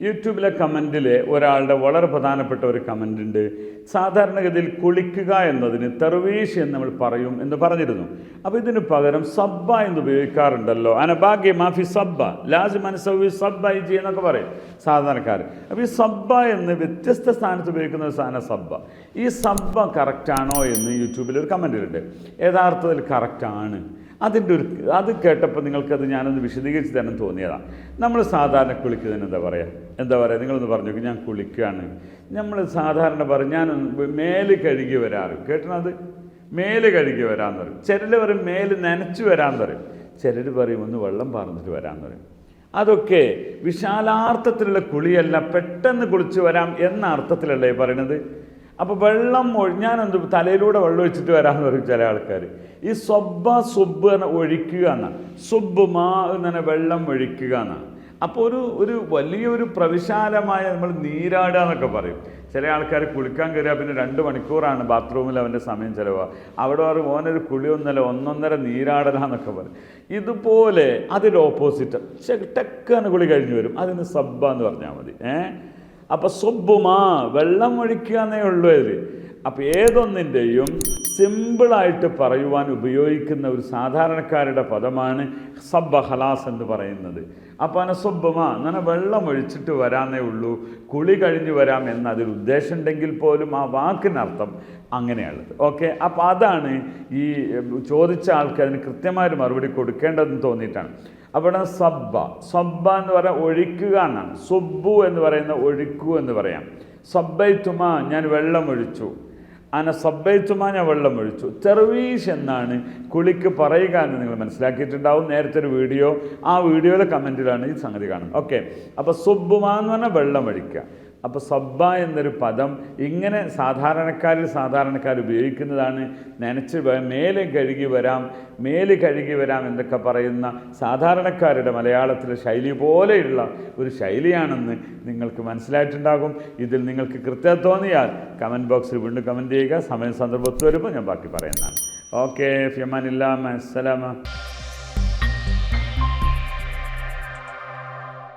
യൂട്യൂബിലെ കമന്റിൽ ഒരാളുടെ വളരെ പ്രധാനപ്പെട്ട ഒരു കമന്റ് ഉണ്ട് സാധാരണഗതിയിൽ കുളിക്കുക എന്നതിന് തെർവീഷ് എന്ന് നമ്മൾ പറയും എന്ന് പറഞ്ഞിരുന്നു. അപ്പോൾ ഇതിന് പകരം സബ്ബ എന്ന് ഉപയോഗിക്കാറുണ്ടല്ലോ. അനഭാഗ്യ മാഫി സബ്ബ. ലാജ് മനസ്സവി സബ്ബ ഇജി എന്നൊക്കെ പറയും സാധാരണക്കാർ അപ്പോൾ ഈ സബ്ബ എന്ന് വ്യത്യസ്ത സ്ഥാനത്ത് ഉപയോഗിക്കുന്ന ഒരു സാധനം സബ്ബ. ഈ സബ്ബ കറക്റ്റാണോ എന്ന് യൂട്യൂബിൽ ഒരു കമന്റിലുണ്ട്. യഥാർത്ഥത്തിൽ കറക്റ്റാണ് അതിന്റെ ഒരു അത് കേട്ടപ്പോൾ നിങ്ങൾക്കത് ഞാനൊന്ന് വിശദീകരിച്ച് തരാൻ തോന്നിയതാണ്. നമ്മൾ സാധാരണ കുളിക്കുന്നതിന് എന്താ പറയുക എന്താ പറയുക നിങ്ങളൊന്ന് പറഞ്ഞു ഞാൻ കുളിക്കുകയാണ്. നമ്മൾ സാധാരണ പറയും ഞാനൊന്ന് മേൽ കഴുകി വരാറ്. കേട്ടണത് മേൽ കഴുകി വരാമെന്ന് പറയും. ചിലർ പറയും മേൽ നനച്ചു വരാമെന്ന് പറയും. ചിലർ പറയും ഒന്ന് വെള്ളം പാർന്നിട്ട് വരാമെന്ന് പറയും. അതൊക്കെ വിശാലാർത്ഥത്തിലുള്ള കുളിയല്ല പെട്ടെന്ന് കുളിച്ചു വരാം എന്ന അർത്ഥത്തിലല്ലേ പറയണത്? അപ്പോൾ വെള്ളം ഒഴിഞ്ഞാൻ എന്ത് തലയിലൂടെ വെള്ളം ഒഴിച്ചിട്ട് വരാമെന്ന് പറയും ചില ആൾക്കാർ ഈ സ്വബ്ബ സുബ് ഒഴിക്കുക എന്നാണ് സുബ് മാ എന്നെ വെള്ളം ഒഴിക്കുക എന്നാണ് അപ്പോൾ ഒരു ഒരു വലിയൊരു പ്രവിശാലമായ നമ്മൾ നീരാടുക എന്നൊക്കെ പറയും. ചില ആൾക്കാർ കുളിക്കാൻ കയറിയാൽ പിന്നെ രണ്ട് മണിക്കൂറാണ് ബാത്റൂമിൽ അവന്റെ സമയം ചിലവാ. അവിടെ പറയും ഓനൊരു കുളി ഒന്നല്ല ഒന്നൊന്നര നീരാടലാന്നൊക്കെ പറയും. ഇതുപോലെ അതിന്റെ ഓപ്പോസിറ്റ് ടെക്കാണ് കുളി കഴിഞ്ഞ് വരും. അതിന് സബ്ബ എന്ന് പറഞ്ഞാൽ മതി. ഏഹ് അപ്പോൾ സൊബുമാ വെള്ളം ഒഴിക്കുക എന്നേ ഉള്ളൂ ഇത്. അപ്പോൾ ഏതൊന്നിന്റെയും സിമ്പിളായിട്ട് പറയുവാൻ ഉപയോഗിക്കുന്ന ഒരു സാധാരണക്കാരുടെ പദമാണ് സബ്ബ ഹലാസ് എന്ന് പറയുന്നത്. അപ്പോൾ അന സുബുമാ അങ്ങനെ വെള്ളം ഒഴിച്ചിട്ട് വരാനേ ഉള്ളൂ കുളി കഴിഞ്ഞ് വരാം എന്ന് അതിൽ ഉദ്ദേശം ഉണ്ടെങ്കിൽ പോലും ആ വാക്കിനർത്ഥം അങ്ങനെയുള്ളത് ഓക്കെ അപ്പോൾ അതാണ് ഈ ചോദിച്ച ആൾക്ക് അതിന് കൃത്യമായൊരു മറുപടി കൊടുക്കേണ്ടതെന്ന് തോന്നിയിട്ടാണ്. അവിടെ സബ്ബ. സബ്ബ എന്ന് പറയാൻ ഒഴിക്കുക എന്നാണ്. സുബ്ബു എന്ന് പറയുന്ന ഒഴിക്കു എന്ന് പറയാം. സബ്ബൈത്തുമ ഞാൻ വെള്ളമൊഴിച്ചു. അന സബ്ബൈത്തുമ ഞാൻ വെള്ളമൊഴിച്ചു. തെർവീഷ് എന്നാണ് കുളിക്ക് പറയുക എന്ന് നിങ്ങൾ മനസ്സിലാക്കിയിട്ടുണ്ടാവും. നേരത്തെ ഒരു വീഡിയോ. ആ വീഡിയോയിലെ കമന്റിലാണ് ഈ സംഗതി കാണുന്നത്. ഓക്കെ. അപ്പോൾ സുബ്ബുമ എന്ന് പറഞ്ഞാൽ വെള്ളം ഒഴിക്കുക അപ്പോൾ സബ്ബ എന്നൊരു പദം ഇങ്ങനെ സാധാരണക്കാരിൽ സാധാരണക്കാർ ഉപയോഗിക്കുന്നതാണ്. നനച്ച് മേലെ കഴുകി വരാം മേൽ കഴുകി വരാം എന്നൊക്കെ പറയുന്ന സാധാരണക്കാരുടെ മലയാളത്തിലെ ശൈലി പോലെയുള്ള ഒരു ശൈലിയാണെന്ന് നിങ്ങൾക്ക് മനസ്സിലായിട്ടുണ്ടാകും. ഇതിൽ നിങ്ങൾക്ക് കൃത്യത തോന്നിയാൽ കമന്റ് ബോക്സിൽ വീണ്ടും കമന്റ് ചെയ്യുക. സമയം സന്ദർഭത്ത് വരുമ്പോൾ ഞാൻ ബാക്കി പറയുന്നതാണ്. ഓക്കെ ഫിയമാനില്ല അസ്സലാമ.